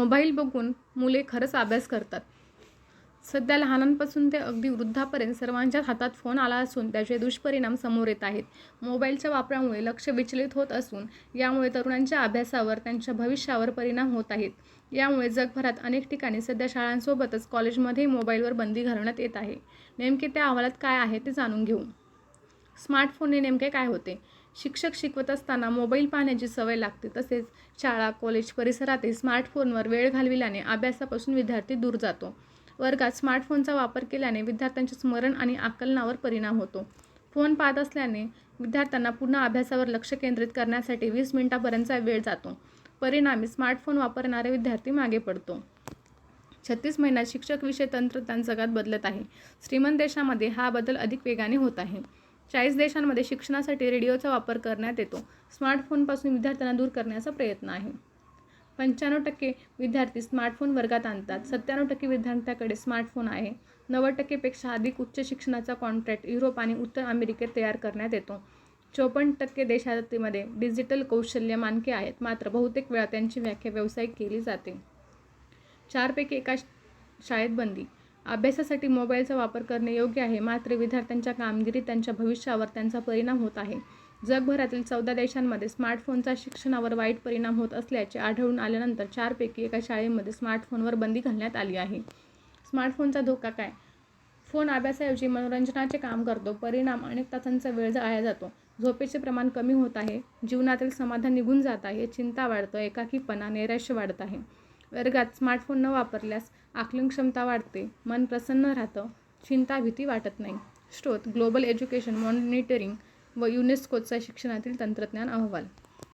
Mobile बघून मुले खरंच अभ्यास करतात. सध्या लहानांपासून ते अगदी वृद्धापर्यंत सर्वांच्याच हातात फोन आला असून त्याचे दुष्परिणाम समोर येत आहेत. मोबाईलच्या वापरामुळे लक्ष विचलित होत असून यामुळे तरुणांच्या अभ्यासावर त्यांच्या भविष्यावर परिणाम होत आहेत. यामुळे जगभरात अनेक ठिकाणी सध्या शाळांसोबतच कॉलेजमध्ये मोबाईलवर बंदी घालण्यात येत आहे. नेमके त्या अहवालात काय आहे ते जाणून घेऊ. स्मार्टफोनने नेमके काय होते? शिक्षक शिकवत असताना मोबाईल पाहण्याची सवय लागते. तसेच शाळा कॉलेज परिसरातील स्मार्टफोनवर वेळ घालविल्याने अभ्यासापासून विद्यार्थी दूर जातो. वर्गात स्मार्टफोनचा वापर केल्याने विद्यार्थ्यांचे स्मरण आणि आकलनावर परिणाम होतो. फोन पाहत असल्याने विद्यार्थ्यांना पुन्हा अभ्यासावर लक्ष केंद्रित करण्यासाठी वीस मिनिटापर्यंतचा वेळ जातो. परिणामी स्मार्टफोन वापरणारे विद्यार्थी मागे पडतो. छत्तीस महिन्यात शिक्षक विषय तंत्रज्ञान जगात बदलत आहे. श्रीमंत देशामध्ये हा बदल अधिक वेगाने होत आहे. चाळीस देशांमध्ये शिक्षणासाठी रेडिओचा वापर करण्यात येतो. स्मार्टफोनपासून विद्यार्थ्यांना दूर करण्याचा प्रयत्न आहे. पंच्याण्णव टक्के विद्यार्थी स्मार्टफोन वर्गात आणतात. सत्त्याण्णव टक्के विद्यार्थ्याकडे स्मार्टफोन आहे. नव्वद टक्केपेक्षा अधिक उच्च शिक्षणाचा कॉन्ट्रॅक्ट युरोप आणि उत्तर अमेरिकेत तयार करण्यात येतो. चोपन्न टक्के देशातीमध्ये डिजिटल कौशल्य मानके आहेत. मात्र बहुतेक वेळा त्यांची व्याख्या व्यावसायिक केली जाते. चारपैकी एका शाळेत बंदी अभ्यासासाठी मोबाईलचा वापर करणे योग्य आहे. मात्र विद्यार्थ्यांच्या कामगिरीत त्यांच्या भविष्यावर त्यांचा परिणाम होत आहे. जगभरातील चौदा देशांमध्ये स्मार्टफोनचा शिक्षणावर वाईट परिणाम होत असल्याचे आढळून आल्यानंतर चारपैकी एका शाळेमध्ये स्मार्टफोनवर बंदी घालण्यात आली आहे. स्मार्टफोनचा धोका काय? फोन अभ्यासाऐवजी मनोरंजनाचे काम करतो. परिणाम अनेक तासांचा वेळ जाया जातो. झोपेचे प्रमाण कमी होत आहे. जीवनातील समाधान निघून जात आहे. चिंता वाढतं. एकाकीपणा नैराश्य वाढत आहे. वर्गात स्मार्टफोन न वापरल्यास आकलन क्षमता वाढते मन प्रसन्न राहतं चिंता भीती वाटत नाही. स्रोत ग्लोबल एज्युकेशन मॉनिटरिंग व युनेस्कोचा शिक्षणातील तंत्रज्ञान अहवाल